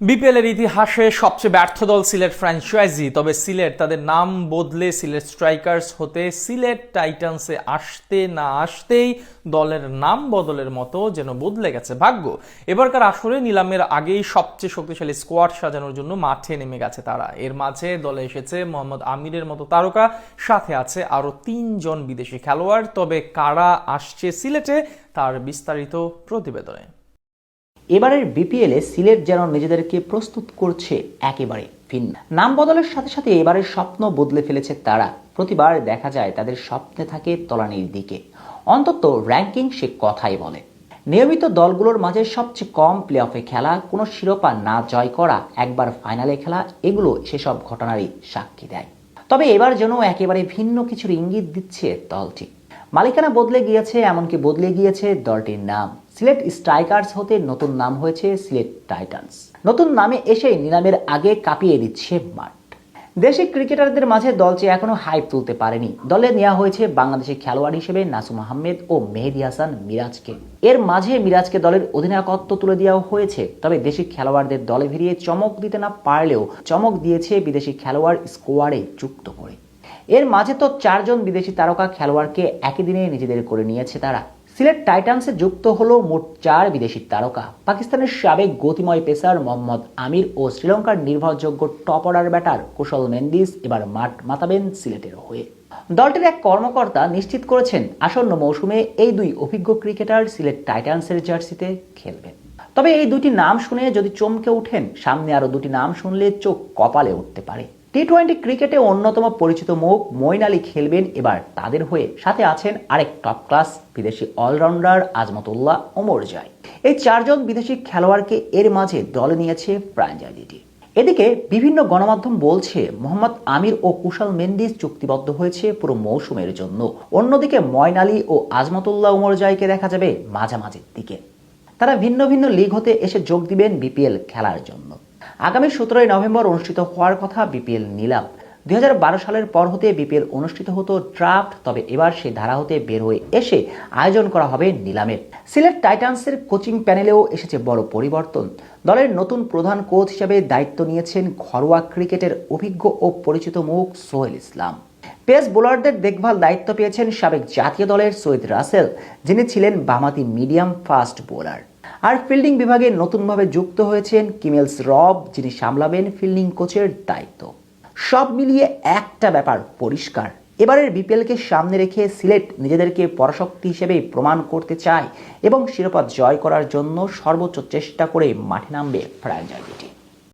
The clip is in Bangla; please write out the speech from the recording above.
বিপিএল এর ইতিহাসে সবচেয়ে ব্যর্থ দল সিলেট ফ্র্যাঞ্চাইজি, তবে সিলেট তাদের নাম বদলে সিলেট স্ট্রাইকার্স হতে সিলেট টাইটান্সে আসতে না আসতেই দলের নাম বদলের মতো যেন বদলে গেছে ভাগ্য। এবারকার আসরে নিলামের আগেই সবচেয়ে শক্তিশালী স্কোয়াড সাজানোর জন্য মাঠে নেমে গেছে তারা। এর মাঝে দলে এসেছে মোহাম্মদ আমিরের মতো তারকা, সাথে আছে আরও তিনজন বিদেশি খেলোয়াড়। তবে কারা আসছে সিলেটে তার বিস্তারিত প্রতিবেদনে। এবারের বিপিএলে সিলেট যেন নিজেদেরকে প্রস্তুত করছে একেবারে ভিন্ন। নাম বদলের সাথে সাথে এবারের স্বপ্ন বদলে ফেলেছে তারা। প্রতিবার দেখা যায় তাদের স্বপ্নে থাকে তলানির দিকে। অন্তত র্যাঙ্কিং সে কথাই বলে। নিয়মিত দলগুলোর মাঝে সবচেয়ে কম প্লে অফে খেলা, কোনো শিরোপা না জয় করা, একবার ফাইনালে খেলা, এগুলো সেসব ঘটনারই সাক্ষী দেয়। তবে এবার যেন একেবারে ভিন্ন কিছুর ইঙ্গিত দিচ্ছে দলটি। মালিকানা বদলে গিয়েছে, এমনকি বদলে গিয়েছে দলটির নাম। সিলেট স্ট্রাইকার্স হতে নতুন নাম হয়েছে সিলেট টাইটান্স। নতুন নামে এসে নিলামের আগে কাঁপিয়ে দিচ্ছে মাঠ। দেশি ক্রিকেটারদের মাঝে দলটি এখনও হাইপ তুলতে পারেনি, দলে নেওয়া হয়েছে বাংলাদেশি খেলোয়াড় হিসেবে নাসুম আহমেদ ও মেহেদি হাসান মিরাজকে। এর মাঝে মিরাজকে দলের অধিনায়কত্ব তুলে দেওয়া হয়েছে, তবে দেশি খেলোয়াড়দের দলে ভিড়িয়ে চমক দিতে না পারলেও চমক দিয়েছে বিদেশি খেলোয়াড় স্কোয়াডে যুক্ত করে। এর মাঝে তো চারজন বিদেশি তারকা খেলোয়াড়কে একই দিনে নিজেদের করে নিয়েছে তারা। সিলেট টাইটান্সে যুক্ত হলো মোট চার বিদেশি তারকা। পাকিস্তানের সাবেক গতিময় পেসার মোহাম্মদ আমির ও শ্রীলঙ্কার নির্ভরযোগ্য top order batter Kusal Mendis এবার মাঠ মাতাবেন সিলেটের হয়ে। দলটির এক কর্মকর্তা নিশ্চিত করেছেন, আসন্ন মৌসুমে এই দুই অভিজ্ঞ ক্রিকেটার সিলেট টাইটান্সের জার্সিতে খেলবেন। তবে এই দুটি নাম শুনে যদি চমকে ওঠেন, সামনে আরও দুটি নাম শুনলে চোখ কপালে উঠতে পারে। টি টোয়েন্টি ক্রিকেটে অন্যতম পরিচিত মুখ মইন আলী খেলবেন এবার তাদের হয়ে সাথে আছেন আরেক টপ ক্লাস বিদেশি অলরাউন্ডার আজমতুল্লাহ ওমর জাই। এই চারজন বিদেশি খেলোয়াড়কে এর মাঝে দলে নিয়েছে ফ্র্যাঞ্চাইজিটি এদিকে বিভিন্ন গণমাধ্যম বলছে, মোহাম্মদ আমির ও কুশাল মেন্দিস চুক্তিবদ্ধ হয়েছে পুরো মৌসুমের জন্য। অন্যদিকে ময়ন আলী ও আজমতুল্লাহ ওমর জাইকে দেখা যাবে মাঝামাঝির দিকে। তারা ভিন্ন ভিন্ন লিগ হতে এসে যোগ দিবেন বিপিএল খেলার জন্য। আগামী সতেরোই নভেম্বর অনুষ্ঠিত হওয়ার কথা বিপিএল নিলাম। দুই হাজার বারো সালের পর হতে বিপিএল অনুষ্ঠিত হতো ড্রাফট, তবে এবার সেই ধারা হতে বের হয়ে এসে আয়োজন করা হবে নিলামের সিলেট টাইটান্সের কোচিং প্যানেলেও এসেছে বড় পরিবর্তন। দলের নতুন প্রধান কোচ হিসেবে দায়িত্ব নিয়েছেন ঘরোয়া ক্রিকেটের অভিজ্ঞ ও পরিচিত মুখ সোহেল ইসলাম। পেস বোলারদের দেখভাল দায়িত্ব পেয়েছেন সাবেক জাতীয় দলের সৈয়দ রাসেল, যিনি ছিলেন বামাতি মিডিয়াম ফাস্ট বোলার। আর ফিল্ডিং বিভাগে নতুনভাবে যুক্ত হয়েছেন কিমেলস রব যিনি সামলাবেন ফিল্ডিং কোচের দায়িত্ব। সব মিলিয়ে একটা ব্যাপার পরিষ্কার। এবারের বিপিএলকে সামনে রেখে সিলেট নিজেদেরকে পরাশক্তি হিসেবে প্রমাণ করতে চায় এবং শিরোপা জয় করার জন্য সর্বোচ্চ চেষ্টা করে মাঠে নামবে ফ্র্যাঞ্চাইজিটি